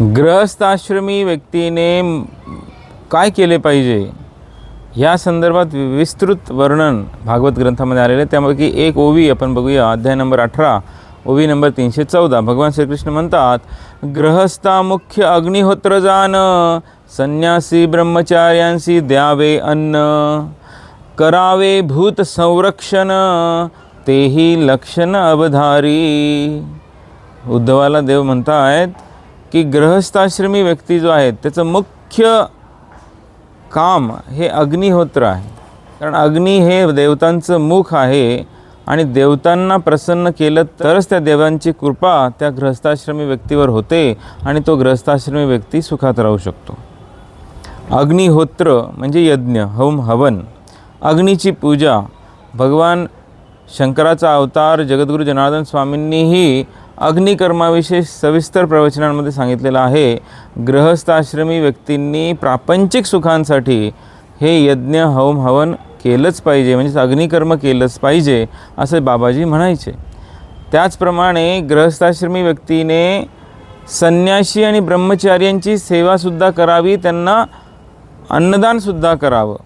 ग्रहस्थाश्रमी व्यक्तीने काय केले पाहिजे? या संदर्भात विस्तृत वर्णन भागवत ग्रंथामध्ये आलेलं आहे. त्यापैकी एक ओवी आपण बघूया. अध्याय नंबर अठरा ओवी नंबर तीनशे चौदा. भगवान श्रीकृष्ण म्हणतात ग्रहस्था मुख्य अग्निहोत्र जान संन्यासी ब्रह्मचार्यांशी द्यावे अन्न करावे भूत संरक्षण तेही लक्षण अवधारी. उद्धवाला देव म्हणतायत की ग्रहस्थाश्रमी व्यक्ती जो आहे त्याचं मुख्य काम हे अग्निहोत्र आहे. कारण अग्नी हे देवतांचं मुख आहे आणि देवतांना प्रसन्न केलं तरच त्या देवांची कृपा त्या ग्रहस्थाश्रमी व्यक्तीवर होते आणि तो ग्रहस्थाश्रमी व्यक्ती सुखात राहू शकतो. अग्निहोत्र म्हणजे यज्ञ होम हवन. अग्नीची पूजा भगवान शंकराचा अवतार जगद्गुरू जनार्दन स्वामींनीही अग्निकर्माविषयी सविस्तर प्रवचनांमध्ये सांगितलेलं आहे. ग्रहस्थाश्रमी व्यक्तींनी प्रापंचिक सुखांसाठी हे यज्ञ होम हवन केलंच पाहिजे म्हणजेच अग्निकर्म केलंच पाहिजे असे बाबाजी म्हणायचे. त्याचप्रमाणे ग्रहस्थाश्रमी व्यक्तीने संन्याशी आणि ब्रह्मचार्यांची सेवासुद्धा करावी त्यांना अन्नदानसुद्धा करावं.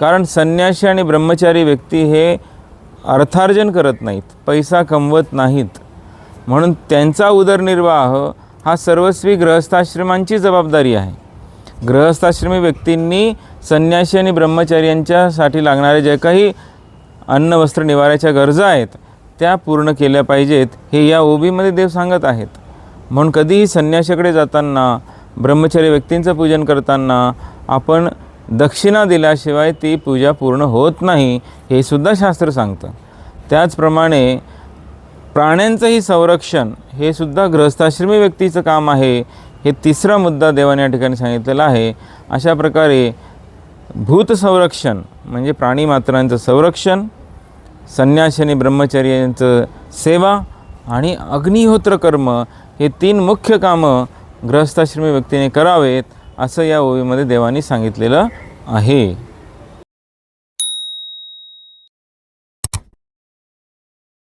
कारण संन्यासी आणि ब्रह्मचारी व्यक्ती हे अर्थार्जन करत नाहीत पैसा कमवत नाहीत. म्हणून त्यांचा उदरनिर्वाह हा सर्वस्वी ग्रहस्थाश्रमांची जबाबदारी आहे. ग्रहस्थाश्रमी व्यक्तींनी संन्यासी आणि ब्रह्मचार्यांच्यासाठी लागणारे जे काही अन्न वस्त्र निवाऱ्याच्या गरजा आहेत त्या पूर्ण केल्या पाहिजेत हे या ओबीमध्ये देव सांगत आहेत. म्हणून कधीही संन्याशाकडे जाताना ब्रह्मचारी व्यक्तींचं पूजन करताना आपण दक्षिणा दिल्याशिवाय ती पूजा पूर्ण होत नाही हे सुद्धा शास्त्र सांगतं. त्याचप्रमाणे प्राण्यांचंही संरक्षण हे सुद्धा ग्रहस्थाश्रमी व्यक्तीचं काम आहे हे तिसरा मुद्दा देवाने या ठिकाणी सांगितलेला आहे. अशा प्रकारे भूत संरक्षण म्हणजे प्राणीमात्रांचं संरक्षण संन्यासी आणि ब्रह्मचर्यांचं सेवा आणि अग्निहोत्र कर्म हे तीन मुख्य कामं ग्रहस्थाश्रमी व्यक्तीने करावेत असं या ओवीमध्ये देवानी सांगितलेलं आहे.